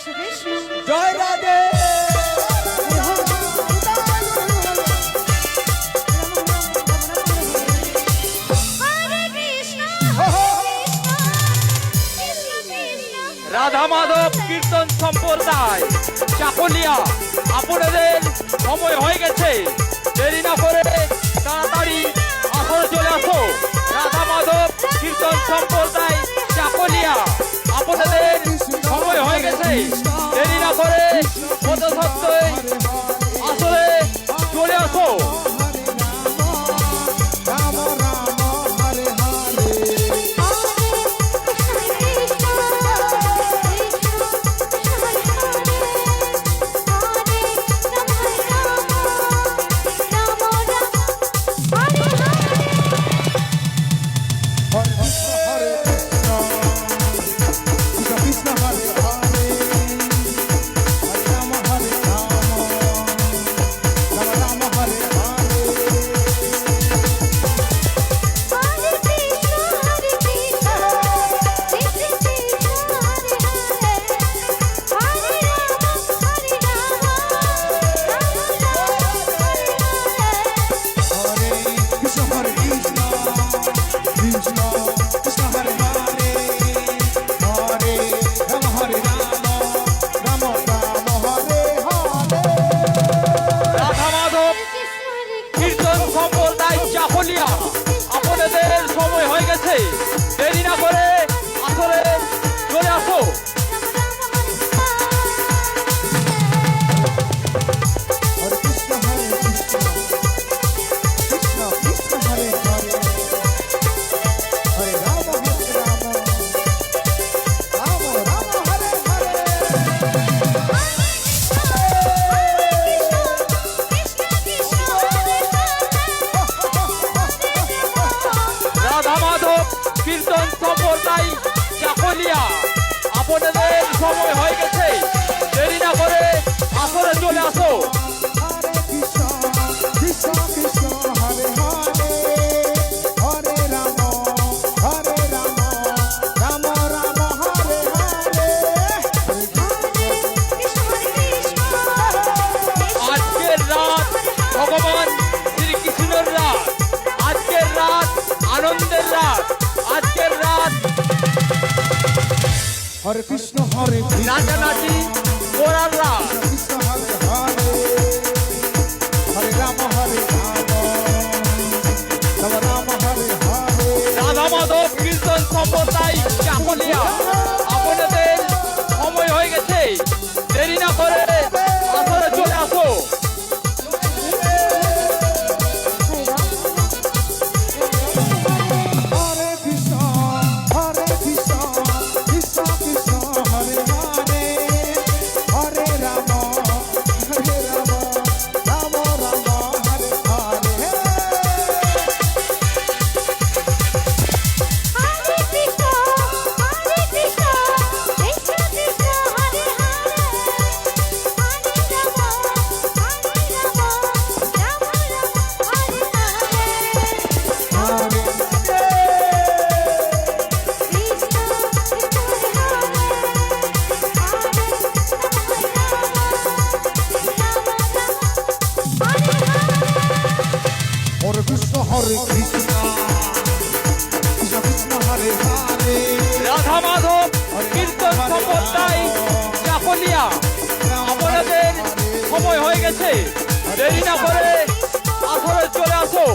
জয় রাধে হরে কৃষ্ণ। কৃষ্ণ কৃষ্ণ রাধা মাধব কীর্তন সম্প্রদায়। চাকলিয়া আপনাদের সময় হয়ে গেছে। দেরি না করে তাড়াতাড়ি আসরে চলে আসো। রাধা মাধব কীর্তন সম্প্রদায় চাকলিয়া আপনাদের দেরি না করে কত সত্যই Hey! রাধা মাধব, কীর্তন সম্প্রদায় চাকলিয়া আপনাদের সময় হয়ে গেছে। দেরি না করে আসলে চলে আসো। হরে হরে কৃষ্ণ হরে নাচানাচি করার রাত কৃষ্ণ। হরে হরে হরে রাম হরে রাম। রাম রাম হরে হরে। রাধা মাধব কীর্তন সম্প্রদায় চাকলিয়া হরে কৃষ্ণ কৃষ্ণ কৃষ্ণ হরে হরে। রাধা মাধব কীর্তন সম্প্রদায় চাকলিয়া আপনাদের সময় হয়ে গেছে। দেরি না করে আসলে চলে আসো।